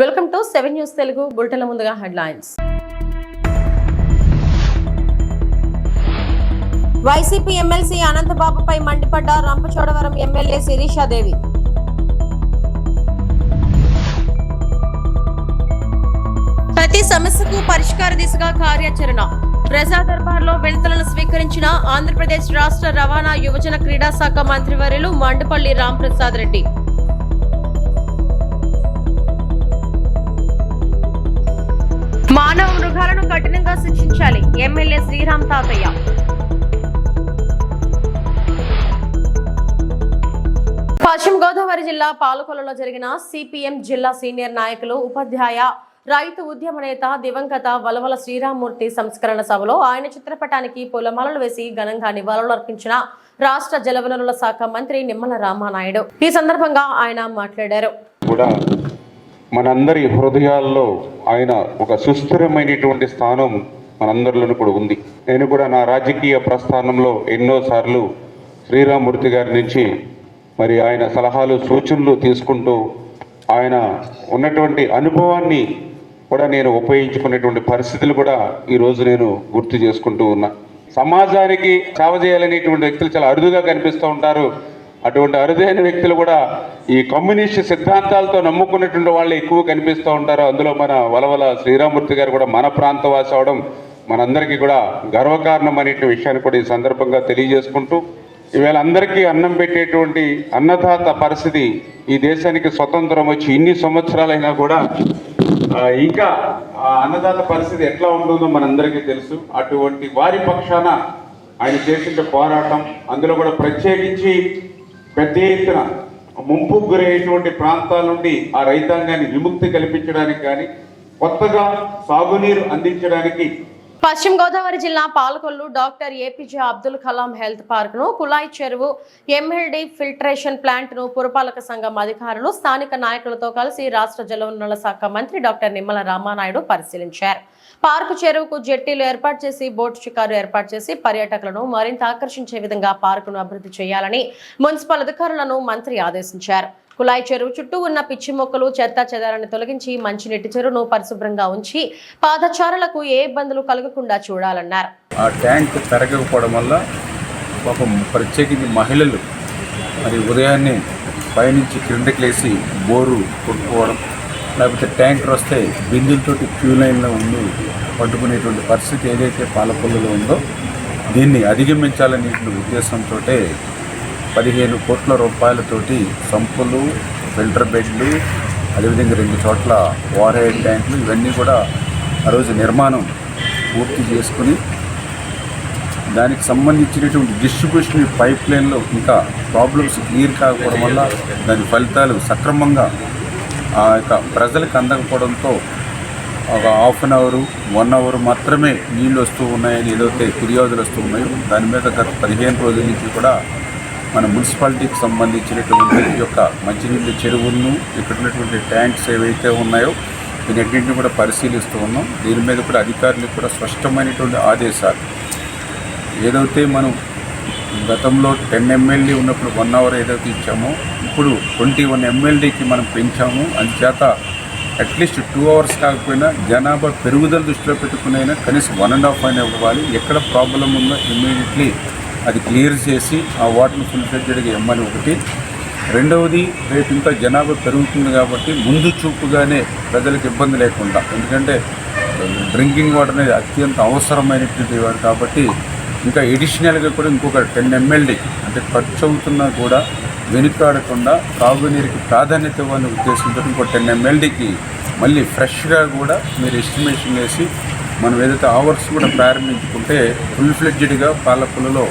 Welcome to seven news Telugu బులెటిన్ల ముందుగా headlines. YCP MLC అనంతబాబుపై మండిపడ్డ రంపచోడవరం ఎమ్మెల్యే శిరీషాదేవి. ప్రతి సమస్యకు పరిష్కార దిశగా కార్యాచరణ. ప్రజా దర్బార్లో వినతులను స్వీకరించిన ఆంధ్రప్రదేశ్ రాష్ట్ర రవాణా యువజన క్రీడా శాఖ మంత్రివర్యులు మండపల్లి రాంప్రసాద్ రెడ్డి. మానవ మృగాలను కఠినంగా శిక్షించాలి. ఎమ్మెల్యే శ్రీరామ్ తాతయ్య. పశ్చిమ గోదావరి జిల్లా పాలకొల్లులో జరిగిన సిపిఎం జిల్లా సీనియర్ నాయకులు ఉపాధ్యాయ రైతు ఉద్యమ నేత దివంగత వలవల శ్రీరామ్మూర్తి సంస్కరణ సభలో ఆయన చిత్రపటానికి పూలమాలలు వేసి ఘనంగా నివాళులు అర్పించిన రాష్ట్ర జలవనరుల శాఖ మంత్రి నిమ్మల రామానాయుడు. ఈ సందర్భంగా ఆయన మాట్లాడారు. మనందరి హృదయాల్లో ఆయన ఒక సుస్థిరమైనటువంటి స్థానం మనందరిలోనూ కూడా ఉంది. నేను కూడా నా రాజకీయ ప్రస్థానంలో ఎన్నోసార్లు శ్రీరామూర్తి గారి నుంచి మరి ఆయన సలహాలు సూచనలు తీసుకుంటూ ఆయన ఉన్నటువంటి అనుభవాన్ని కూడా నేను ఉపయోగించుకునేటువంటి పరిస్థితులు కూడా ఈరోజు నేను గుర్తు చేసుకుంటూ ఉన్నా. సమాజానికి సేవ చేయాలనేటువంటి వ్యక్తులు చాలా అరుదుగా కనిపిస్తూ ఉంటారు. అటువంటి అరుదైన వ్యక్తులు కూడా ఈ కమ్యూనిస్ట్ సిద్ధాంతాలతో నమ్ముకున్నటువంటి వాళ్ళు ఎక్కువ కనిపిస్తూ ఉంటారు. అందులో మన వలవల శ్రీరామూర్తి గారు కూడా మన ప్రాంతవాసి అవడం మనందరికీ కూడా గర్వకారణం అనేటువంటి విషయాన్ని కూడా ఈ సందర్భంగా తెలియజేసుకుంటూ ఈవేళ అందరికీ అన్నం పెట్టేటువంటి అన్నదాత పరిస్థితి ఈ దేశానికి స్వతంత్రం వచ్చి ఇన్ని సంవత్సరాలైనా కూడా ఇంకా ఆ అన్నదాత పరిస్థితి ఎట్లా ఉంటుందో మనందరికీ తెలుసు. అటువంటి వారి పక్షాన ఆయన చేసిన పోరాటం అందులో కూడా ప్రత్యేకించి పెద్ద ఎత్తున ముంపుకు గురయ్యేటువంటి ప్రాంతాల నుండి ఆ రైతాంగాన్ని విముక్తి కల్పించడానికి కానీ కొత్తగా సాగునీరు అందించడానికి పశ్చిమ గోదావరి జిల్లా Palakollu doctor APJ Abdul Kalam health పార్క్ను కులాయి చెరువు ఎంఎల్డి ఫిల్టరేషన్ ప్లాంట్ను పురపాలక సంఘం అధికారులు స్థానిక నాయకులతో కలిసి రాష్ట్ర జలవనరుల శాఖ మంత్రి డాక్టర్ నిమ్మల రామానాయుడు పరిశీలించారు. పార్కు చెరువుకు జెట్టీలు ఏర్పాటు చేసి బోట్ షికారు ఏర్పాటు చేసి పర్యాటకులను మరింత ఆకర్షించే విధంగా పార్కును అభివృద్ధి చేయాలని మున్సిపల్ అధికారులను మంత్రి ఆదేశించారు. కులాయి చెరువు చుట్టూ ఉన్న పిచ్చి మొక్కలు చెత్త చెదారాన్ని తొలగించి మంచినీటి చెరువును పరిశుభ్రంగా ఉంచి పాదచారులకు ఏ ఇబ్బందులు కలగకుండా చూడాలన్నారు. ఆ ట్యాంక్ పెరగకపోవడం వల్ల ఒక ప్రత్యేకించి మహిళలు మరి ఉదయాన్నే పైనుంచి క్రిందకి లేసి బోరు కొట్టుకోవడం లేకపోతే ట్యాంకర్ వస్తే బిందులతోటి క్యూ లైన్లో ఉండి పట్టుకునేటువంటి పరిస్థితి ఏదైతే పాలకొల్లులో ఉందో దీన్ని అధిగమించాలనే ఉద్దేశంతో పదిహేను కోట్ల రూపాయలతోటి సంపులు ఫిల్టర్ బెడ్లు అదేవిధంగా రెండు చోట్ల వార్ హెడ్ ట్యాంకులు ఇవన్నీ కూడా ఆ రోజు నిర్మాణం పూర్తి చేసుకుని దానికి సంబంధించినటువంటి డిస్ట్రిబ్యూషన్ పైప్ లైన్లో ఇంకా ప్రాబ్లమ్స్ క్లియర్ కాకపోవడం వల్ల దాని ఫలితాలు సక్రమంగా ఆ యొక్క ప్రజలకు అందకపోవడంతో ఒక half an hour one hour మాత్రమే నీళ్ళు వస్తూ ఉన్నాయని ఏదైతే ఫిర్యాదులు వస్తూ ఉన్నాయో దాని మీద గత పదిహేను రోజుల నుంచి కూడా మన మున్సిపాలిటీకి సంబంధించినటువంటి ఈ యొక్క మంచినీళ్ళ చెరువులను ఇక్కడ ఉన్నటువంటి ట్యాంక్స్ ఏవైతే ఉన్నాయో వీటన్నింటిని కూడా పరిశీలిస్తూ ఉన్నాం. దీని మీద కూడా అధికారులకు కూడా స్పష్టమైనటువంటి ఆదేశాలు. ఏదైతే మనం గతంలో టెన్ ఎమ్మెల్యే ఉన్నప్పుడు వన్ అవర్ ఏదైతే ఇచ్చామో ఇప్పుడు ట్వంటీ వన్ ఎమ్మెల్యేకి మనం పెంచాము. అందుచేత అట్లీస్ట్ టూ అవర్స్ కాకపోయినా జనాభా పెరుగుదల దృష్టిలో పెట్టుకునైనా కనీసం వన్ అండ్ హాఫ్ అయినా ఇవ్వాలి. ఎక్కడ ప్రాబ్లం ఉందో ఇమ్మీడియట్లీ అది క్లియర్ చేసి ఆ వాటర్ని ఫుల్ ఫ్లెడ్జెడ్గా ఇమ్మని ఒకటి. రెండవది రేపు ఇంకా జనాభా పెరుగుతుంది కాబట్టి ముందు చూపుగానే ప్రజలకు ఇబ్బంది లేకుండా ఎందుకంటే డ్రింకింగ్ వాటర్ అనేది అత్యంత అవసరమైనటువంటి వాడు కాబట్టి ఇంకా ఎడిషనల్గా కూడా ఇంకొక టెన్ ఎమ్మెల్యే అంటే ఖర్చు అవుతున్నా కూడా వెనుకాడకుండా తాగునీరుకి ప్రాధాన్యత ఇవ్వాలని ఉద్దేశంతో ఇంకో టెన్ ఎమ్మెల్యేకి మళ్ళీ ఫ్రెష్గా కూడా మీరు ఎస్టిమేషన్ వేసి మనం ఏదైతే అవర్స్ కూడా ప్రారంభించుకుంటే ఫుల్ ఫ్లెడ్జ్డ్గా పాలకులలో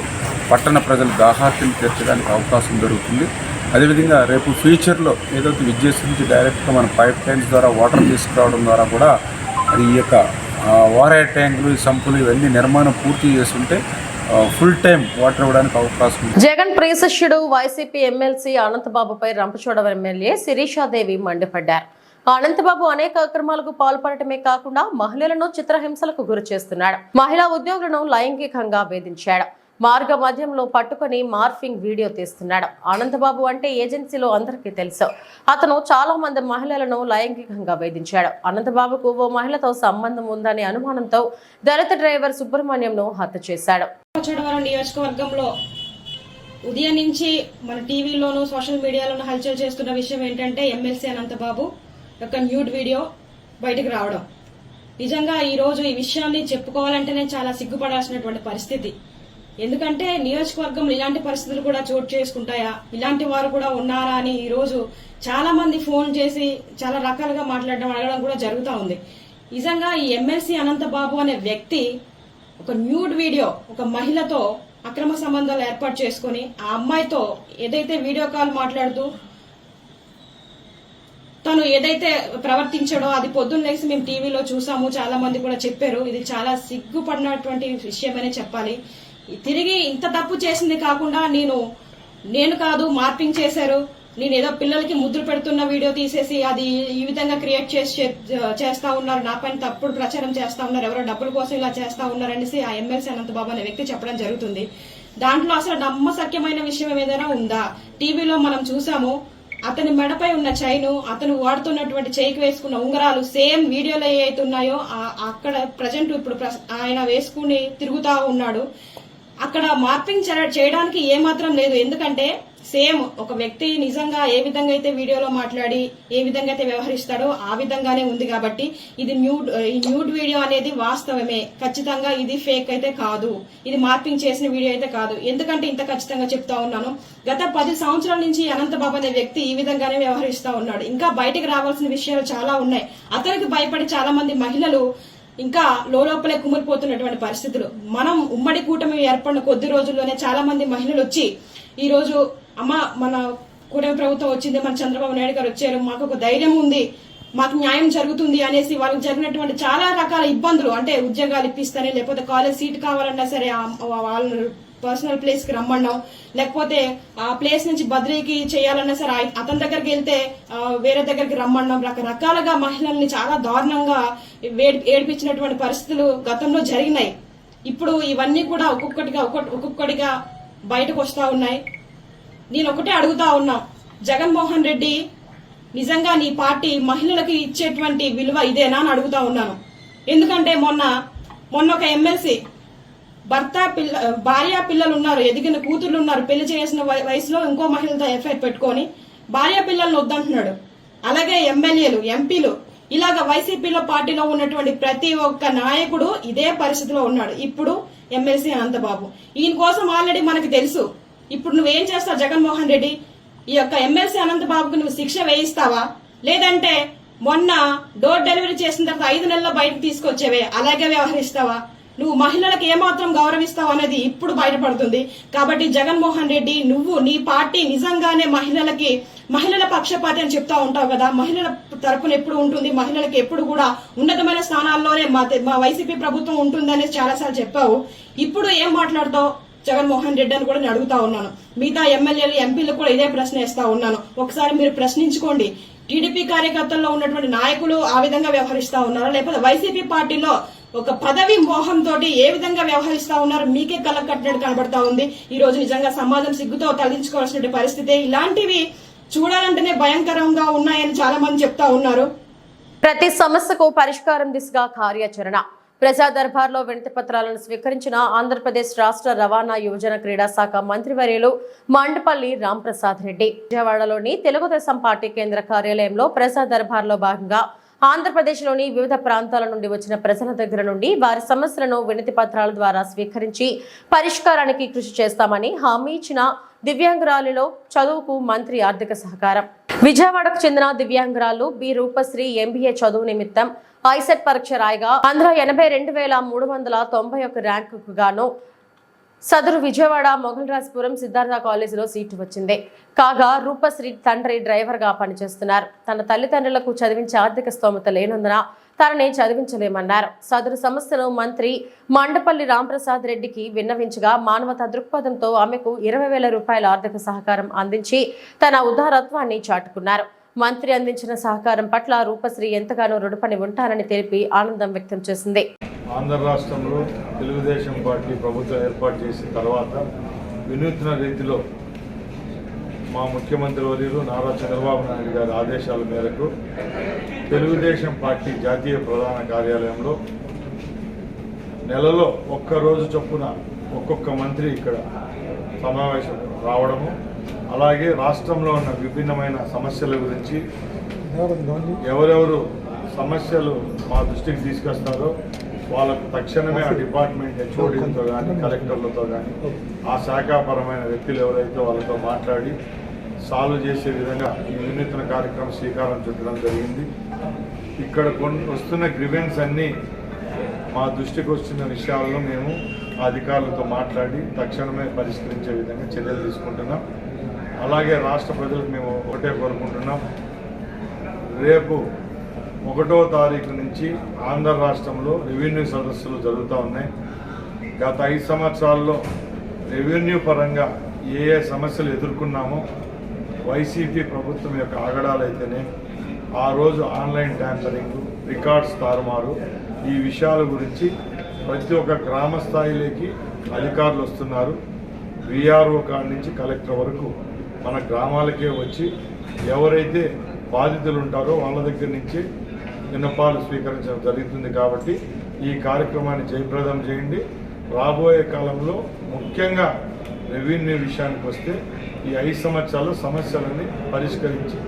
పట్టణ ప్రజల దాహార్తిని తీర్చడానికి అవకాశం దొరుకుతుంది. అదేవిధంగా రేపు ఫ్యూచర్లో ఏదైతే విద్యుత్ నుంచి డైరెక్ట్గా మన పైప్ లైన్స్ ద్వారా వాటర్ తీసుకురావడం ద్వారా కూడా అది ఈ యొక్క వారే ట్యాంకులు సంపులు ఇవన్నీ నిర్మాణం పూర్తి చేస్తుంటే ఫుల్ టైం వాటర్ ఇవ్వడానికి అవకాశం జగన్ ప్రియశిష్యుడు వైసీపీ ఎమ్మెల్సీ అనంతబాబుపై రంపచోడవరం ఎమ్మెల్యే శిరీషాదేవి మండిపడ్డారు. అనంతబాబు అనేక అక్రమాలకు పాల్పడటమే కాకుండా మహిళలను చిత్రహింసలకు గురి చేస్తున్నాడు మహిళా ఉద్యోగులను లైంగికంగా వేధించాడు. మార్గ మధ్యంలో పట్టుకొని మార్ఫింగ్ వీడియో తీస్తున్నాడు. ఆనందబాబు అంటే ఏజెన్సీలో అందరికీ తెలుసు. అతను చాలా మంది మహిళలను లైంగికంగా వేధించాడు. అనంతబాబుకు ఓ మహిళతో సంబంధం ఉందనే అనుమానంతో దళిత డ్రైవర్ సుబ్రహ్మణ్యంను హత్య చేశాడు. చోడవరం నియోజకవర్గంలో ఉదయం నుంచి మన టీవీలోను సోషల్ మీడియాలోనూ హల్చల్ చేస్తున్న విషయం ఏంటంటే ఎమ్మెల్సీ అనంతబాబు యొక్క న్యూడ్ వీడియో బయటకు రావడం. నిజంగా ఈ రోజు ఈ విషయాన్ని చెప్పుకోవాలంటేనే చాలా సిగ్గుపడాల్సినటువంటి పరిస్థితి. ఎందుకంటే నియోజకవర్గంలో ఇలాంటి పరిస్థితులు కూడా చోటు చేసుకుంటాయా? ఇలాంటి వారు కూడా ఉన్నారా అని ఈ రోజు చాలా మంది ఫోన్ చేసి చాలా రకాలుగా మాట్లాడడం అడగడం కూడా జరుగుతూ ఉంది. నిజంగా ఈ ఎమ్మెల్సీ అనంతబాబు అనే వ్యక్తి ఒక న్యూడ్ వీడియో ఒక మహిళతో అక్రమ సంబంధాలు ఏర్పాటు చేసుకుని ఆ అమ్మాయితో ఏదైతే వీడియో కాల్ మాట్లాడుతూ తను ఏదైతే ప్రవర్తించాడో అది పొద్దున్న లేసి మేము టీవీలో చూసాము చాలా మంది కూడా చెప్పారు. ఇది చాలా సిగ్గుపడినటువంటి విషయమనే చెప్పాలి. తిరిగి ఇంత తప్పు చేసింది కాకుండా నేను నేను కాదు మార్పింగ్ చేశారు. నేను ఏదో పిల్లలకి ముద్దులు పెడుతున్న వీడియో తీసేసి అది ఈ విధంగా క్రియేట్ చేసి చే- చేస్తా ఉన్నారు. నా పైన తప్పుడు ప్రచారం చేస్తా ఉన్నారు. ఎవరో డబ్బుల కోసం ఇలా చేస్తా ఉన్నారు అనేసి ఆ ఎమ్మెల్సీ అనంతబాబు అనే వ్యక్తి చెప్పడం జరుగుతుంది. దాంట్లో అసలు నమ్మసక్యమైన విషయం ఏదైనా ఉందా? టీవీలో మనం చూసాము అతని మెడపై ఉన్న చైను అతను వాడుతున్నటువంటి చేయికి వేసుకున్న ఉంగరాలు సేమ్ వీడియోలో ఏ అయితే ఉన్నాయో అక్కడ ప్రజెంట్ ఇప్పుడు ఆయన వేసుకుని తిరుగుతా ఉన్నాడు. అక్కడ మార్పింగ్ చేయడానికి ఏమాత్రం లేదు. ఎందుకంటే సేమ్ ఒక వ్యక్తి నిజంగా ఏ విధంగా అయితే వీడియోలో మాట్లాడి ఏ విధంగా అయితే వ్యవహరిస్తాడో ఆ విధంగానే ఉంది కాబట్టి ఇది న్యూడ్ ఈ న్యూడ్ వీడియో అనేది వాస్తవమే. ఖచ్చితంగా ఇది ఫేక్ అయితే కాదు. ఇది మార్పింగ్ చేసిన వీడియో అయితే కాదు. ఎందుకంటే ఇంత ఖచ్చితంగా చెప్తా ఉన్నాను. గత పది సంవత్సరాల నుంచి అనంతబాబు అనే వ్యక్తి ఈ విధంగానే వ్యవహరిస్తా ఉన్నాడు. ఇంకా బయటకు రావాల్సిన విషయాలు చాలా ఉన్నాయి. అతనికి భయపడి చాలా మంది మహిళలు ఇంకా లోపలే కుమిలిపోతున్నటువంటి పరిస్థితులు. మనం ఉమ్మడి కూటమి ఏర్పడిన కొద్ది రోజుల్లోనే చాలా మంది మహిళలు వచ్చి ఈ రోజు అమ్మ మన కూటమి ప్రభుత్వం వచ్చింది మన చంద్రబాబు నాయుడు గారు వచ్చారు మాకు ఒక ధైర్యం ఉంది మాకు న్యాయం జరుగుతుంది అనేసి వాళ్ళకి జరిగినటువంటి చాలా రకాల ఇబ్బందులు అంటే ఉద్యోగాలు ఇప్పిస్తారని లేకపోతే కాలేజ్ సీట్ కావాలన్నా సరే వాళ్ళని పర్సనల్ ప్లేస్కి రమ్మన్నాం లేకపోతే ఆ ప్లేస్ నుంచి బద్రీకి చేయాలన్నా సరే అతని దగ్గరికి వెళ్తే వేరే దగ్గరికి రమ్మన్నాం. రకరకాలుగా మహిళల్ని చాలా దారుణంగా వేడి- ఏడిపించినటువంటి పరిస్థితులు గతంలో జరిగినాయి. ఇప్పుడు ఇవన్నీ కూడా ఒక్కొక్కటిగా ఒక్కొక్క- ఒక్కొక్కటిగా బయటకు వస్తా ఉన్నాయి. నేను ఒకటే అడుగుతా ఉన్నా. జగన్మోహన్ రెడ్డి నిజంగా నీ పార్టీ మహిళలకు ఇచ్చేటువంటి విలువ ఇదేనా అని అడుగుతా ఉన్నాను. ఎందుకంటే మొన్న మొన్న ఒక ఎమ్మెల్సీ భర్త పిల్ల భార్య పిల్లలు ఉన్నారు ఎదిగిన కూతుర్లు ఉన్నారు పెళ్ళి చేసిన వయసులో ఇంకో మహిళతో ఎఫ్ఐఆర్ పెట్టుకొని భార్య పిల్లల్ని వద్దంటున్నాడు. అలాగే ఎమ్మెల్యేలు ఎంపీలు ఇలాగ వైసీపీలో పార్టీలో ఉన్నటువంటి ప్రతి ఒక్క నాయకుడు ఇదే పరిస్థితిలో ఉన్నాడు. ఇప్పుడు ఎమ్మెల్సీ అనంతబాబు. ఈయన కోసం ఆల్రెడీ మనకు తెలుసు. ఇప్పుడు నువ్వేం చేస్తావు జగన్మోహన్ రెడ్డి? ఈ యొక్క ఎమ్మెల్సీ అనంతబాబుకు నువ్వు శిక్ష వేయిస్తావా? లేదంటే మొన్న డోర్ డెలివరీ చేసిన తర్వాత ఐదు నెలల్లో బయటకు తీసుకొచ్చేవే అలాగే వ్యవహరిస్తావా? నువ్వు మహిళలకు ఏమాత్రం గౌరవిస్తావు అనేది ఇప్పుడు బయటపడుతుంది. కాబట్టి జగన్మోహన్ రెడ్డి నువ్వు నీ పార్టీ నిజంగానే మహిళలకి మహిళల పక్షపాతి అని చెప్తా ఉంటావు కదా. మహిళల తరపున ఎప్పుడు ఉంటుంది? మహిళలకు ఎప్పుడు కూడా ఉన్నతమైన స్థానాల్లోనే మా వైసీపీ ప్రభుత్వం ఉంటుందని చాలాసార్లు చెప్పావు. ఇప్పుడు ఏం మాట్లాడతావు? జగన్మోహన్ రెడ్డి అని కూడా నేను అడుగుతా ఉన్నాను. మిగతా ఎమ్మెల్యేలు ఎంపీలు కూడా ఇదే ప్రశ్న వేస్తా ఉన్నాను. ఒకసారి మీరు ప్రశ్నించుకోండి. టీడీపీ కార్యకర్తల్లో ఉన్నటువంటి నాయకులు ఆ విధంగా వ్యవహరిస్తా ఉన్నారా? లేకపోతే వైసీపీ పార్టీలో ఒక పదవి మోహంతో ఏ విధంగా వ్యవహరిస్తా ఉన్నారు? మీకే కళ్ళకు కట్టినట్టు కనబడతా ఉంది. ఈ రోజు నిజంగా సమాజం సిగ్గుతో తలదించుకోవాల్సిన పరిస్థితి ఇలాంటివి చూడాలంటేనే భయంకరంగా ఉన్నాయని చాలా మంది చెప్తా ఉన్నారు. ప్రతి సమస్యకు పరిష్కారం దిశగా కార్యాచరణ. ప్రజా దర్బార్లో వినతి పత్రాలను స్వీకరించిన ఆంధ్రప్రదేశ్ రాష్ట్ర రవాణా యువజన క్రీడా శాఖ మంత్రివర్యులు మండపల్లి రాంప్రసాద్ రెడ్డి. విజయవాడలోని తెలుగుదేశం పార్టీ కేంద్ర కార్యాలయంలో ప్రజా దర్బార్లో భాగంగా ఆంధ్రప్రదేశ్లోని వివిధ ప్రాంతాల నుండి వచ్చిన ప్రజల దగ్గర నుండి వారి సమస్యలను వినతి పత్రాల ద్వారా స్వీకరించి పరిష్కారానికి కృషి చేస్తామని హామీ ఇచ్చిన దివ్యాంగురాలిలో చదువుకు మంత్రి ఆర్థిక సహకారం. విజయవాడకు చెందిన దివ్యాంగురాలు బి. రూపశ్రీ ఎంబీఏ చదువు నిమిత్తం ఐసెట్ పరీక్ష రాయగా అందులో ఎనభై రెండు వేల మూడు వందల తొంభై ఒక ర్యాంకుకు గాను సదరు విజయవాడ మొగల్రాజ్పురం సిద్ధార్థ కాలేజీలో సీటు వచ్చింది. కాగా రూపశ్రీ తండ్రి డ్రైవర్గా పనిచేస్తున్నారు. తన తల్లిదండ్రులకు చదివించే ఆర్థిక స్తోమత లేనందున తనని చదివించలేమన్నారు. సదరు సమస్యను మంత్రి మండపల్లి రాంప్రసాద్ రెడ్డికి విన్నవించగా మానవతా దృక్పథంతో ఆమెకు ఇరవై వేల రూపాయల ఆర్థిక సహకారం అందించి తన ఉదారత్వాన్ని చాటుకున్నారు. మంత్రి అందించిన సహకారం పట్ల రూపశ్రీ ఎంతగానో రుణపని ఉంటారని తెలిపి ఆనందం వ్యక్తం చేసింది. ఆంధ్ర రాష్ట్రంలో తెలుగుదేశం పార్టీ ప్రభుత్వం ఏర్పాటు చేసిన తర్వాత వినూత్న రీతిలో మా ముఖ్యమంత్రి వర్యులు నారా చంద్రబాబు నాయుడు గారి ఆదేశాల మేరకు తెలుగుదేశం పార్టీ జాతీయ ప్రధాన కార్యాలయంలో నెలలో ఒక్క రోజు చొప్పున ఒక్కొక్క మంత్రి ఇక్కడ సమావేశం రావడము అలాగే రాష్ట్రంలో ఉన్న విభిన్నమైన సమస్యల గురించి ఎవరెవరు సమస్యలు మా దృష్టికి తీసుకొస్తారో వాళ్ళకు తక్షణమే ఆ డిపార్ట్మెంట్ హెచ్ఓడీలతో కానీ కలెక్టర్లతో కానీ ఆ శాఖాపరమైన వ్యక్తులు ఎవరైతే వాళ్ళతో మాట్లాడి సాల్వ్ చేసే విధంగా ఈ వినూత్న కార్యక్రమం శ్రీకారం చుట్టడం జరిగింది. ఇక్కడ కొన్ని వస్తున్న గ్రివెన్స్ అన్నీ మా దృష్టికి వస్తున్న విషయాలను మేము ఆ అధికారులతో మాట్లాడి తక్షణమే పరిష్కరించే విధంగా చర్యలు తీసుకుంటున్నాం. అలాగే రాష్ట్ర ప్రజలకు మేము ఒకటే కోరుకుంటున్నాం. రేపు ఒకటో తారీఖు నుంచి ఆంధ్ర రాష్ట్రంలో రెవెన్యూ సదస్సులు జరుగుతూ ఉన్నాయి. గత ఐదు సంవత్సరాల్లో రెవెన్యూ పరంగా ఏ ఏ సమస్యలు ఎదుర్కొన్నామో వైసీపీ ప్రభుత్వం యొక్క ఆగడాలైతేనే ఆ రోజు ఆన్లైన్ ట్యాంపరింగ్ రికార్డ్స్ తారుమారు. ఈ విషయాల గురించి ప్రతి ఒక్క గ్రామ స్థాయిలోకి అధికారులు వస్తున్నారు. విఆర్ఓ కాడ నుంచి కలెక్టర్ వరకు మన గ్రామాలకే వచ్చి ఎవరైతే బాధితులు ఉంటారో వాళ్ళ దగ్గర నుంచి విన్నపాలు స్వీకరించడం జరుగుతుంది కాబట్టి ఈ కార్యక్రమాన్ని జయప్రదం చేయండి. రాబోయే కాలంలో ముఖ్యంగా రెవెన్యూ విషయానికి వస్తే ఈ ఐదు సంవత్సరాలు సమస్యలన్నీ పరిష్కరించి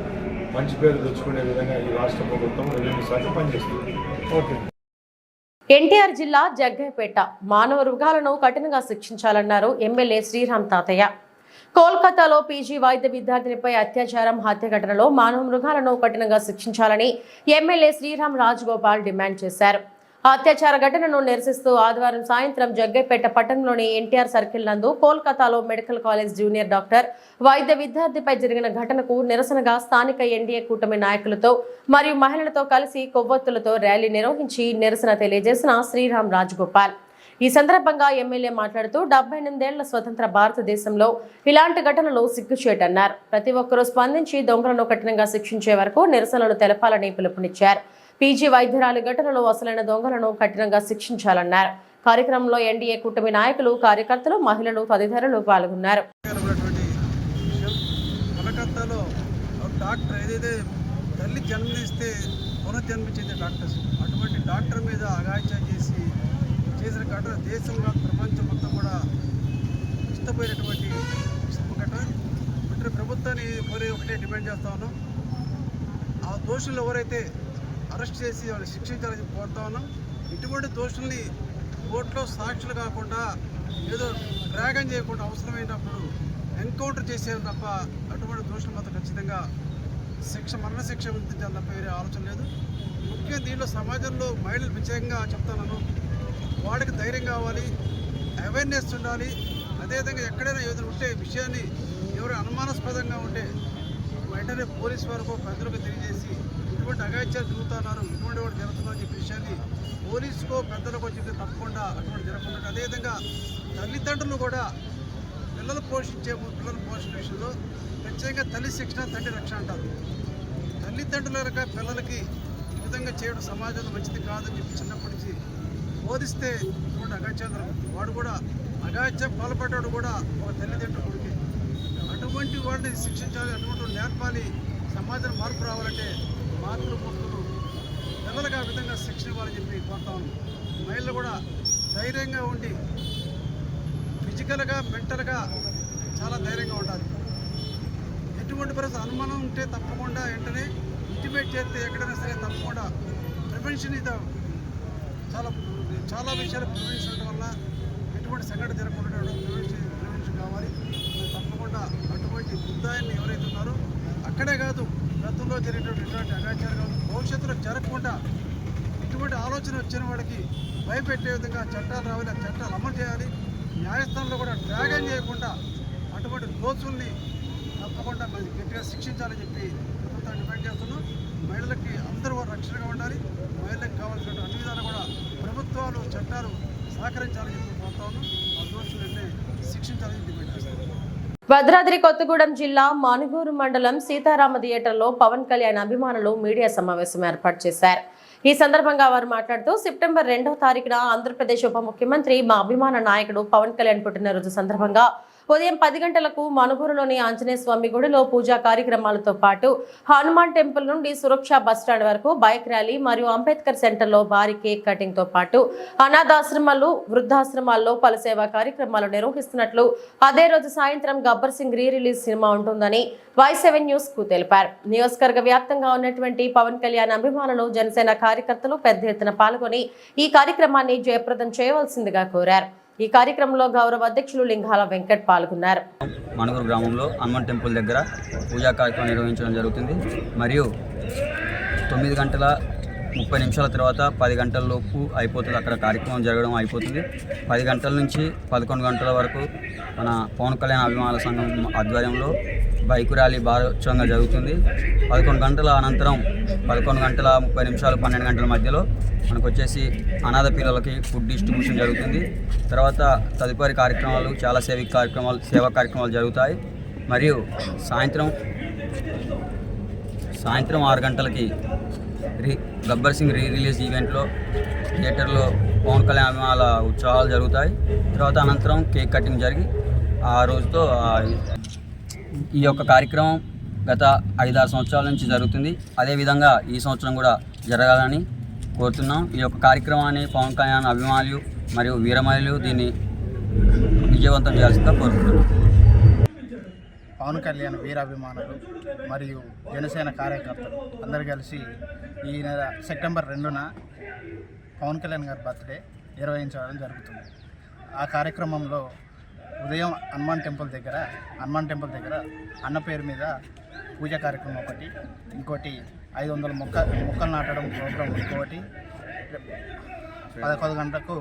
మంచి పేరు తెచ్చుకునే విధంగా ఈ రాష్ట్ర ప్రభుత్వం రెవెన్యూ శాఖ పనిచేస్తుంది. ఓకే. ఎన్టీఆర్ జిల్లా జగ్గయ్యపేట. మానవ రుగాలను కఠినంగా శిక్షించాలన్నారు ఎమ్మెల్యే శ్రీరామ్ తాతయ్య. కోల్కతాలో పీజీ వైద్య విద్యార్థినిపై అత్యాచారం హత్య ఘటనలో మానవ మృగాలను కఠినంగా శిక్షించాలని ఎమ్మెల్యే శ్రీరామ్ రాజగోపాల్ డిమాండ్ చేశారు. అత్యాచార ఘటనను నిరసిస్తూ ఆదివారం సాయంత్రం జగ్గైపేట పట్టణంలోని ఎన్టీఆర్ సర్కిల్ నందు కోల్కతాలో మెడికల్ కాలేజ్ జూనియర్ డాక్టర్ వైద్య విద్యార్థిపై జరిగిన ఘటనకు నిరసనగా స్థానిక ఎన్డీఏ కూటమి నాయకులతో మరియు మహిళలతో కలిసి కొవ్వొత్తులతో ర్యాలీ నిర్వహించి నిరసన తెలియజేసిన శ్రీరామ్ రాజగోపాల్. ఈ సందర్భంగా ఎమ్మెల్యే మాట్లాడుతూ డెబ్బై ఎనిమిదేళ్ళ స్వతంత్ర భారతదేశంలో ఇలాంటి ఘటనలు సిగ్గుచేటన్నారు ప్రతి ఒక్కరూ స్పందించి దొంగలను కఠినంగా శిక్షించే వరకు నిరసనలు తెలపాలని పిలుపునిచ్చారు. పీజీ వైద్యురాలు ఘటనలో అసలైన దొంగలను కఠినంగా శిక్షించాలన్నారు. కార్యక్రమంలో ఎన్డీఏ కూటమి నాయకులు కార్యకర్తలు మహిళలు తదితరులు పాల్గొన్నారు. కలకత్తాలో డాక్టర్ ఏదైతే తల్లి జన్మనిస్తే పునర్జన్మించింది డాక్టర్స్. అటువంటి డాక్టర్ మీద అగాయిత్యం చేసి చేసిన ఘటన దేశంలో ప్రపంచం మొత్తం కూడా ఇష్టమైనటువంటి ఘటన అంటే ప్రభుత్వాన్ని మరి ఒకటే డిమాండ్ చేస్తా ఉన్నాం. ఆ దోషులు ఎవరైతే అరెస్ట్ చేసి వాళ్ళు శిక్షించాలని కోరుతా ఉన్నాం ఇటువంటి దోషుల్ని కోర్టులో సాక్షులు కాకుండా ఏదో డ్రాగన్ చేయకుండా అవసరమైనప్పుడు ఎన్కౌంటర్ చేసేది తప్ప అటువంటి దోషులు మాత్రం ఖచ్చితంగా శిక్ష మరణశిక్ష విధించాలి తప్ప వేరే ఆలోచన లేదు. ముఖ్యంగా దీనిలో సమాజంలో మహిళలు ప్రత్యేకంగా చెప్తాను వాడికి ధైర్యం కావాలి అవేర్నెస్ ఉండాలి. అదేవిధంగా ఎక్కడైనా ఏదైనా ఉంటే విషయాన్ని ఎవరు అనుమానాస్పదంగా ఉంటే వెంటనే పోలీస్ వరకు పెద్దలకు తెలియజేసి ఇటువంటి అగాత్యాలు జరుగుతున్నారు ఇటువంటి వాడు జరుగుతున్నారు చెప్పే విషయాన్ని పోలీసుకో పెద్దలకు చెప్తే తప్పకుండా అటువంటి జరగకుండా. అదేవిధంగా తల్లిదండ్రులు కూడా పిల్లలు పోషించే పిల్లల పోషణ విషయంలో ప్రత్యేకంగా తల్లి శిక్షణ తండ్రి రక్షణ అంటారు. తల్లిదండ్రుల పిల్లలకి ఈ విధంగా చేయడం సమాజంలో మంచిది కాదని చెప్పి చిన్నప్పటి నుంచి బోధిస్తే ఇటువంటి అగాత్యాలు వాడు కూడా అగాధ్యం పాల్పడ్డాడు కూడా ఒక తల్లిదండ్రుడికి అటువంటి వాడిని శిక్షించాలి అటువంటి నేర్పాలి సమాజం మార్పు రావాలంటే మాతృమూర్తులు పిల్లలకు ఆ విధంగా శిక్షణ ఇవ్వాలని చెప్పి కోరుతా ఉన్నాం. మహిళలు కూడా ధైర్యంగా ఉండి ఫిజికల్గా మెంటల్గా చాలా ధైర్యంగా ఉండాలి. ఎటువంటి పరిస్థితి అనుమానం ఉంటే తప్పకుండా వెంటనే ఇంటిమేట్ చేస్తే ఎక్కడైనా సరే తప్పకుండా ప్రివెన్షన్ ఇది చాలా చాలా విషయాలు ప్రివెన్షన్ వల్ల ఎటువంటి సంఘటన జరగకుండా ప్రివెన్షన్ ప్రివెన్షన్ కావాలి. తప్పకుండా అటువంటి బుద్ధాయిని ఎవరైతే ఉన్నారో అక్కడే కాదు గతంలో జరిగినటువంటి ఎటువంటి అగాచారం కాదు భవిష్యత్తులో జరగకుండా ఇటువంటి ఆలోచన వచ్చిన వాడికి భయపెట్టే విధంగా చట్టాలు రావాలి ఆ చట్టాలు అమలు చేయాలి. న్యాయస్థానంలో కూడా డ్రాగన్ చేయకుండా అటువంటి దోషుల్ని తప్పకుండా మరి గట్టిగా శిక్షించాలని చెప్పి ప్రభుత్వం డిమాండ్ చేస్తున్నాం. మహిళలకి అందరూ రక్షణగా ఉండాలి. మహిళలకు కావాల్సిన అన్ని విధాలు కూడా ప్రభుత్వాలు చట్టాలు సహకరించాలని చెప్పి శిక్షించాలని డిమాండ్ భద్రాద్రి కొత్తగూడెం జిల్లా మానుగూరు మండలం సీతారామ థియేటర్లో పవన్ కళ్యాణ్ అభిమానులు మీడియా సమావేశం ఏర్పాటు చేశారు. ఈ సందర్భంగా వారు మాట్లాడుతూ సెప్టెంబర్ రెండవ తారీఖున ఆంధ్రప్రదేశ్ ఉప ముఖ్యమంత్రి మా అభిమాన నాయకుడు పవన్ కళ్యాణ్ పుట్టినరోజు సందర్భంగా ఉదయం పది గంటలకు మనుగూరులోని ఆంజనేయ స్వామి గుడిలో పూజా కార్యక్రమాలతో పాటు హనుమాన్ టెంపుల్ నుండి సురక్ష బస్టాండ్ వరకు బైక్ ర్యాలీ మరియు అంబేద్కర్ సెంటర్లో భారీ కేక్ కటింగ్తో పాటు అనాథాశ్రమాలు వృద్ధాశ్రమాల్లో పలు సేవా కార్యక్రమాలు నిర్వహిస్తున్నట్లు అదే రోజు సాయంత్రం Gabbar Singh re release cinema ఉంటుందని వై సెవెన్ న్యూస్కు తెలిపారు. నియోజకవర్గ వ్యాప్తంగా ఉన్నటువంటి పవన్ కళ్యాణ్ అభిమానులు జనసేన కార్యకర్తలు పెద్ద ఎత్తున పాల్గొని ఈ కార్యక్రమాన్ని జయప్రదం చేయవలసిందిగా కోరారు. ఈ కార్యక్రమంలో గౌరవ అధ్యక్షులు లింగాల వెంకట్ పాల్గొన్నారు. మణుగురు గ్రామంలో హనుమాన్ టెంపుల్ దగ్గర పూజా కార్యక్రమం నిర్వహించడం జరుగుతుంది. మరియు తొమ్మిది గంటల ముప్పై నిమిషాల తర్వాత పది గంటల లోపు అయిపోతుంది. అక్కడ కార్యక్రమం జరగడం అయిపోతుంది. పది గంటల నుంచి పదకొండు గంటల వరకు మన పవన్ కళ్యాణ్ అభిమానుల సంఘం ఆధ్వర్యంలో బైక్ ర్యాలీ భారోత్సవంగా జరుగుతుంది. పదకొండు గంటల అనంతరం పదకొండు గంటల ముప్పై నిమిషాలు పన్నెండు గంటల మధ్యలో మనకు వచ్చేసి అనాథ పిల్లలకి ఫుడ్ డిస్ట్రిబ్యూషన్ జరుగుతుంది. తర్వాత తదుపరి కార్యక్రమాలు చాలా సేవిక కార్యక్రమాలు సేవా కార్యక్రమాలు జరుగుతాయి. మరియు సాయంత్రం సాయంత్రం ఆరు గంటలకి re Gabbar Singh re release ఈవెంట్లో థియేటర్లో పవన్ కళ్యాణ్ వాళ్ళ ఉత్సవాలు జరుగుతాయి. తర్వాత అనంతరం కేక్ కటింగ్ జరిగి ఆ రోజుతో ఈ యొక్క కార్యక్రమం గత ఐదారు సంవత్సరాల నుంచి జరుగుతుంది. అదేవిధంగా ఈ సంవత్సరం కూడా జరగాలని కోరుతున్నాం. ఈ యొక్క కార్యక్రమాన్ని పవన్ కళ్యాణ్ అభిమానులు మరియు వీరమహిళలు దీన్ని విజయవంతం చేయాల్సిందిగా కోరుకుంటున్నాం. పవన్ కళ్యాణ్ వీరాభిమానులు మరియు జనసేన కార్యకర్తలు అందరు కలిసి ఈ నెల సెప్టెంబర్ రెండున పవన్ కళ్యాణ్ గారి బర్త్డే నిర్వహించడం జరుగుతుంది. ఆ కార్యక్రమంలో ఉదయం హనుమాన్ టెంపుల్ దగ్గర హనుమాన్ టెంపుల్ దగ్గర అన్న పేరు మీద పూజ కార్యక్రమం ఒకటి ఇంకోటి ఐదు వందల మొక్క మొక్కలు నాటడం ప్రోగ్రాం ఇంకోటి పదకొండు గంటలకు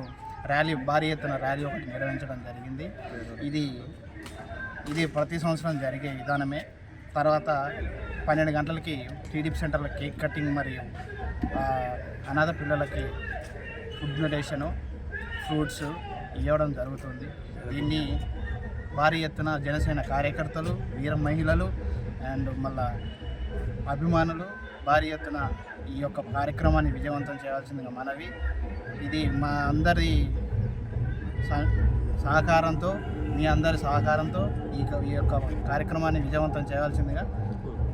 ర్యాలీ భారీ ఎత్తున ర్యాలీ ఒకటి నిర్వహించడం జరిగింది. ఇది ఇది ప్రతి సంవత్సరం జరిగే విధానమే. తర్వాత పన్నెండు గంటలకి టీడీపీ సెంటర్లో కేక్ కటింగ్ మరియు అనాథ పిల్లలకి ఫుడ్ డొనేషను ఫ్రూట్స్ ఇవ్వడం జరుగుతుంది. దీన్ని భారీ ఎత్తున జనసేన కార్యకర్తలు వీర మహిళలు అండ్ మళ్ళా అభిమానులు భారీ ఎత్తున ఈ యొక్క కార్యక్రమాన్ని విజయవంతం చేయాల్సిందిగా మనవి. ఇది మా అందరి సహకారంతో మీ అందరి సహకారంతో ఈ ఈ యొక్క కార్యక్రమాన్ని విజయవంతం చేయాల్సిందిగా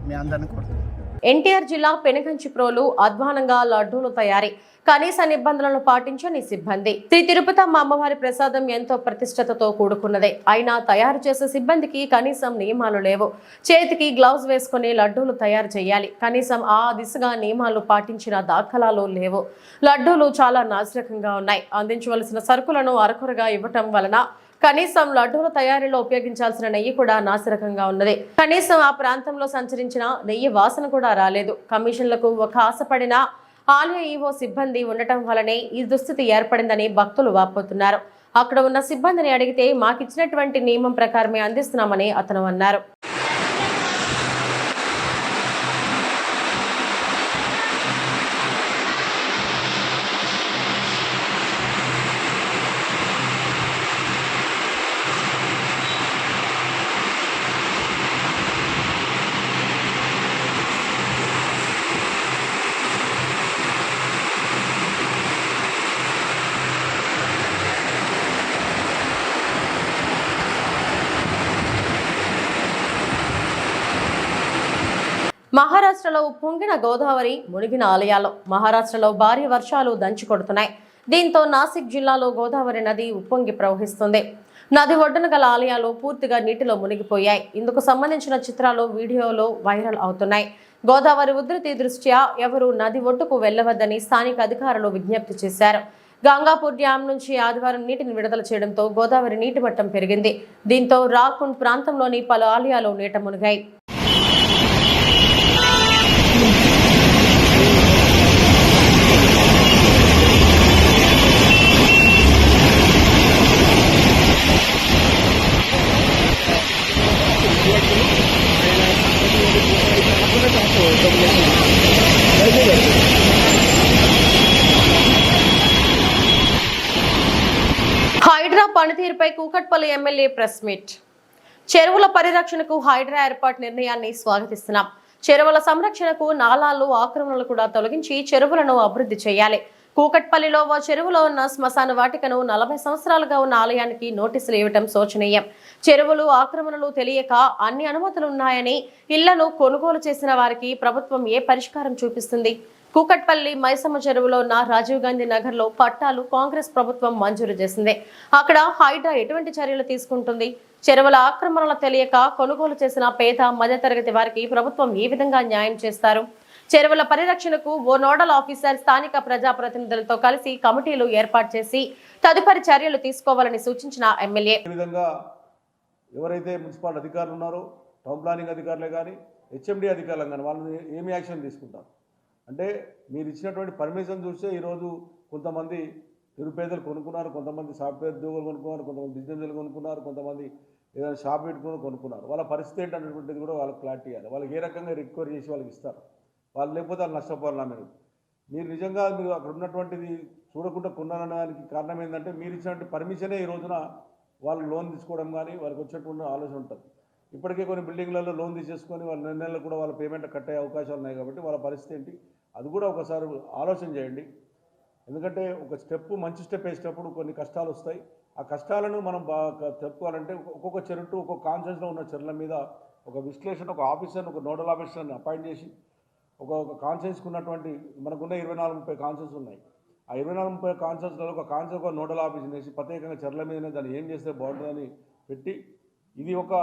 మీ అందరిని కోరుతున్నాను. ఎన్టీఆర్ జిల్లా పెనుగంచిప్రోలు అధ్వానంగా లడ్డూలు తయారీ కనీస నిబంధనలు పాటించని సిబ్బంది. శ్రీ తిరుపతమ్మ అమ్మవారి ప్రసాదం ఎంతో ప్రతిష్టతతో కూడుకున్నదే. అయినా తయారు చేసే సిబ్బందికి కనీసం నియమాలు లేవు. చేతికి గ్లౌజ్ వేసుకుని లడ్డూలు తయారు చేయాలి. కనీసం ఆ దిశగా నియమాలు పాటించిన దాఖలాలు లేవు. లడ్డూలు చాలా నాసిరకంగా ఉన్నాయి. అందించవలసిన సరుకులను అరకొరగా ఇవ్వటం వలన కనీసం లడ్డూల తయారీలో ఉపయోగించాల్సిన నెయ్యి కూడా నాసిరకంగా ఉన్నది. కనీసం ఆ ప్రాంతంలో సంచరించిన నెయ్యి వాసన కూడా రాలేదు. కమిషన్లకు ఒక ఆశపడిన ఆలయ ఈవో సిబ్బంది ఉండటం వలనే ఈ దుస్థితి ఏర్పడిందని భక్తులు వాపోతున్నారు. అక్కడ ఉన్న సిబ్బందిని అడిగితే మాకిచ్చినటువంటి నియమం ప్రకారమే అందిస్తున్నామని అతను అన్నారు. మహారాష్ట్రలో గోదావరి మునిగిన ఆలయాలు. మహారాష్ట్రలో భారీ వర్షాలు దంచి కొడుతున్నాయి. దీంతో నాసిక్ జిల్లాలో గోదావరి నది ఉప్పొంగి ప్రవహిస్తుంది. నది ఒడ్డున గల ఆలయాలు పూర్తిగా నీటిలో మునిగిపోయాయి. ఇందుకు సంబంధించిన చిత్రాలు వీడియోలు వైరల్ అవుతున్నాయి. గోదావరి ఉధృతి దృష్ట్యా ఎవరు నది ఒడ్డుకు వెళ్ళవద్దని స్థానిక అధికారులు విజ్ఞప్తి చేశారు. గంగాపూర్ డ్యాం నుంచి ఆదివారం నీటిని విడుదల చేయడంతో గోదావరి నీటి మట్టం పెరిగింది. దీంతో రాకుండ్ ప్రాంతంలోని పలు ఆలయాలు నీట మునిగాయి. హైడ్రా పనితీరుపై కూకట్పల్లి ఎమ్మెల్యే ప్రెస్ మీట్. చెరువుల పరిరక్షణకు హైడ్రా ఏర్పాటు నిర్ణయాన్ని స్వాగతిస్తున్నాం. చెరువుల సంరక్షణకు నాలాలు ఆక్రమణలు కూడా తొలగించి చెరువులను అభివృద్ధి చేయాలి. కూకట్పల్లిలో ఓ చెరువులో ఉన్న శ్మశాన వాటికను నలభై సంవత్సరాలుగా ఉన్న ఆలయానికి నోటీసులు ఇవ్వటం శోచనీయం. చెరువులు ఆక్రమణలు తెలియక అన్ని అనుమతులు ఉన్నాయని ఇళ్ళను కొనుగోలు చేసిన వారికి ప్రభుత్వం ఏ పరిష్కారం చూపిస్తుంది? కూకట్పల్లి మైసమ్మ చెరువులో ఉన్న రాజీవ్ గాంధీ నగర్లో పట్టాలు కాంగ్రెస్ ప్రభుత్వం మంజూరు చేసింది. అక్కడ హైడ్రా ఎటువంటి చర్యలు తీసుకుంటుంది? చెరువుల ఆక్రమణలు తెలియక కొనుగోలు చేసిన పేద మధ్యతరగతి వారికి ప్రభుత్వం ఏ విధంగా న్యాయం చేస్తారు? చెరువుల పరిరక్షణకు ఓ నోడల్ ఆఫీసర్ స్థానిక ప్రజాప్రతినిధులతో కలిసి కమిటీలు ఏర్పాటు చేసి తదుపరి చర్యలు తీసుకోవాలని సూచించిన ఎమ్మెల్యే. విధంగా ఎవరైతే మున్సిపల్ అధికారులు ఉన్నారో టౌన్ ప్లానింగ్ అధికారులే కానీ హెచ్ఎండి అధికారులు కానీ వాళ్ళు ఏమి యాక్షన్ తీసుకుంటారు? అంటే మీరు ఇచ్చినటువంటి పర్మిషన్ చూస్తే ఈరోజు కొంతమంది నిరుపేదలు కొనుక్కున్నారు కొంతమంది సాఫ్ట్వేర్ ఉద్యోగులు కొనుక్కున్నారు కొంతమంది బిజినెస్లు కొనుక్కున్నారు కొంతమంది ఏదైనా షాప్ పెట్టుకుని కొనుక్కున్నారు. వాళ్ళ పరిస్థితి ఏంటనేటువంటిది కూడా వాళ్ళకి క్లారిటీ ఇవ్వాలి. వాళ్ళకి ఏ రకంగా రిక్వైర్ చేసి వాళ్ళకి ఇస్తారు? వాళ్ళు లేకపోతే వాళ్ళు నష్టపోవాలి మీరు. మీరు నిజంగా మీరు అక్కడ ఉన్నటువంటిది చూడకుండా కొన్నారనడానికి కారణం ఏంటంటే మీరు ఇచ్చినటువంటి పర్మిషనే ఈ రోజున వాళ్ళు లోన్ తీసుకోవడం కానీ వాళ్ళకి వచ్చేటువంటి ఆలోచన ఉంటుంది. ఇప్పటికే కొన్ని బిల్డింగ్లలో లోన్ తీసేసుకొని వాళ్ళ నిర్ణయాలు కూడా వాళ్ళ పేమెంట్ కట్టే అవకాశాలు ఉన్నాయి కాబట్టి వాళ్ళ పరిస్థితి ఏంటి? అది కూడా ఒకసారి ఆలోచన చేయండి. ఎందుకంటే ఒక స్టెప్ మంచి స్టెప్ వేసేటప్పుడు కొన్ని కష్టాలు వస్తాయి. ఆ కష్టాలను మనం బాగా చెప్పుకోవాలంటే ఒక్కొక్క చెరుటు ఒక్కొక్క కాన్షియస్లో ఉన్న చెరుల మీద ఒక విశ్లేషణ ఒక ఆఫీసర్ని ఒక నోడల్ ఆఫీసర్ని అపాయింట్ చేసి ఒక ఒక కాన్షియస్కి ఉన్నటువంటి మనకున్న ఇరవై నాలుగు ముప్పై కాన్షియస్ ఉన్నాయి. ఆ ఇరవై నాలుగు ముప్పై కాన్షియస్లలో ఒక కాన్షియస్ ఒక నోడల్ ఆఫీస్ వేసి ప్రత్యేకంగా చర్ల మీదనే దాన్ని ఏం చేస్తే బాగుంటుందని పెట్టి ఇది ఒక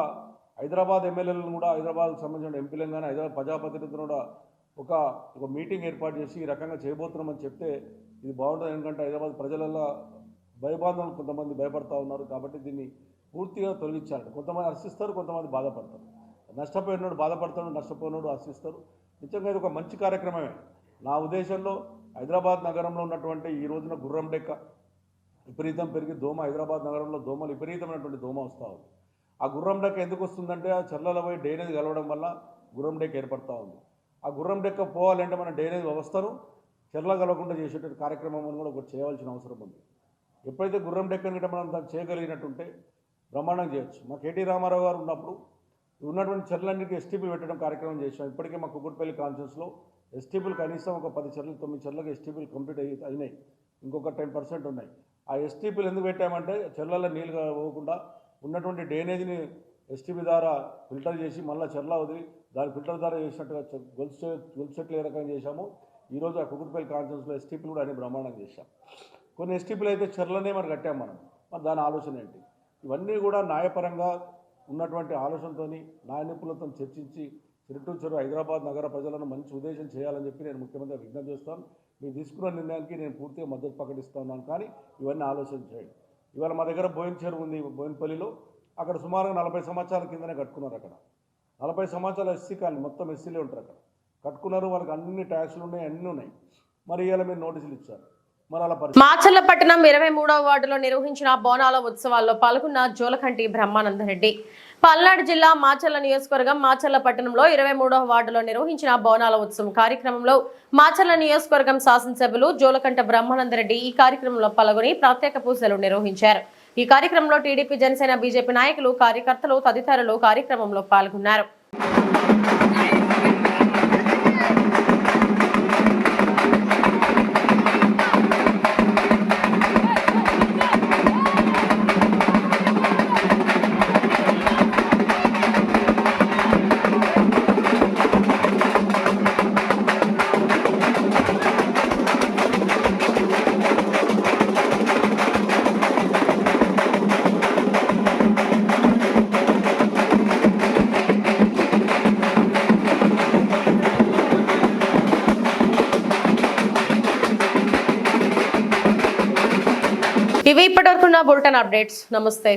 హైదరాబాద్ ఎమ్మెల్యేలను కూడా హైదరాబాద్కి సంబంధించిన ఎంపీలను కానీ హైదరాబాద్ ప్రజాప్రతినిధులను కూడా ఒక ఒక మీటింగ్ ఏర్పాటు చేసి ఈ రకంగా చేయబోతున్నామని చెప్తే ఇది బాగుంటుంది. ఎందుకంటే హైదరాబాద్ ప్రజలలో భయబాధలు కొంతమంది భయపడతా ఉన్నారు కాబట్టి దీన్ని పూర్తిగా తొలగించాలి కొంతమంది హర్షిస్తారు కొంతమంది బాధపడతారు. నష్టపోయినోడు బాధపడతాడు నష్టపోయినోడు హర్షిస్తారు. నిజంగా ఇది ఒక మంచి కార్యక్రమమే. నా ఉద్దేశంలో హైదరాబాద్ నగరంలో ఉన్నటువంటి ఈ రోజున గుర్రం డెక్క విపరీతం పెరిగి దోమ హైదరాబాద్ నగరంలో దోమలు విపరీతమైనటువంటి దోమ వస్తూ ఉంది. ఆ గుర్రం డెక్క ఎందుకు వస్తుందంటే ఆ చల్లల పోయి డ్రైనేజ్ కలవడం వల్ల గుర్రం డెక్క ఏర్పడతా ఉంది. ఆ గుర్రం డెక్క పోవాలంటే మన డ్రైనేజ్ వ్యవస్థను చెర్ల కలవకుండా చేసేటువంటి కార్యక్రమం కూడా ఒకటి చేయవలసిన అవసరం ఉంది. ఎప్పుడైతే గుర్రం డెక్కని గిట్ట మనం దాన్ని చేయగలిగినట్టుంటే బ్రహ్మాండం చేయొచ్చు. మా కేటీ రామారావు గారు ఉన్నప్పుడు ఉన్నటువంటి చెర్లన్నిటికీ ఎస్టీపీలు పెట్టడం కార్యక్రమం చేసాం ఇప్పటికే మా కుకుట్పల్లి కాన్ఫరెన్స్లో ఎస్టీపీలు కనీసం ఒక పది చెర్లు తొమ్మిది చెర్లకు ఎస్టీపీలు కంప్లీట్ అయ్యి అయినాయి. ఇంకొక టెన్ పర్సెంట్ ఉన్నాయి. ఆ ఎస్టీపీలు ఎందుకు పెట్టామంటే చెర్లలో నీళ్ళు పోకుండా ఉన్నటువంటి డ్రైనేజ్ని ఎస్టీపీ ద్వారా ఫిల్టర్ చేసి మళ్ళీ చెర్ల వదిలి దాని ఫిల్టర్ ద్వారా చేసినట్టుగా గొలుసు గొలుసు చెట్లు ఏ రకంగా చేశాము ఈరోజు ఆ కుకుట్పల్లి కాన్ఫరెన్స్లో ఎస్టీపీలు కూడా అన్ని బ్రహ్మాండం చేశాం. కొన్ని ఎస్టీపీలు అయితే చెర్లనే మరి కట్టాం మనం. మరి దాని ఆలోచన ఏంటి? ఇవన్నీ కూడా న్యాయపరంగా ఉన్నటువంటి ఆలోచనతో న్యాయ నిపుణులతో చర్చించి చిరుటూ చెరువు హైదరాబాద్ నగర ప్రజలను మంచి ఉద్దేశం చేయాలని చెప్పి నేను ముఖ్యమంత్రి విజ్ఞప్తి చేస్తాను మీరు తీసుకున్న నిర్ణయానికి నేను పూర్తిగా మద్దతు ప్రకటిస్తున్నాను. కానీ ఇవన్నీ ఆలోచన చేయండి. ఇవాళ మా దగ్గర బోయిన చెరువు ఉంది బోయినపల్లిలో. అక్కడ సుమారుగా నలభై సంవత్సరాల కిందనే కట్టుకున్నారు అక్కడ. నలభై సంవత్సరాలు ఎస్సీ కానీ మొత్తం ఎస్సీలే ఉంటారు అక్కడ. కట్టుకున్నారు వాళ్ళకి అన్ని ట్యాక్స్లు ఉన్నాయి అన్నీ ఉన్నాయి. మరి ఇవాళ మీరు నోటీసులు ఇచ్చారు. మాచర్ల పట్టణం ఇరవై మూడవ వార్డులో నిర్వహించిన బోనాల ఉత్సవాల్లో పాల్గొన్న జోలకంటి బ్రహ్మానందరెడ్డి. పల్నాడు జిల్లా మాచర్ల నియోజకవర్గం మాచర్ల పట్టణంలో ఇరవై మూడవ వార్డులో నిర్వహించిన బోనాల ఉత్సవం కార్యక్రమంలో మాచర్ల నియోజకవర్గం శాసనసభ్యులు జోలకంట బ్రహ్మానందరెడ్డి ఈ కార్యక్రమంలో పాల్గొని ప్రత్యేక పూజలు నిర్వహించారు. ఈ కార్యక్రమంలో టీడీపీ జనసేన బీజేపీ నాయకులు కార్యకర్తలు తదితరులు కార్యక్రమంలో పాల్గొన్నారు. इंपारटेंट अपडेट्स नमस्ते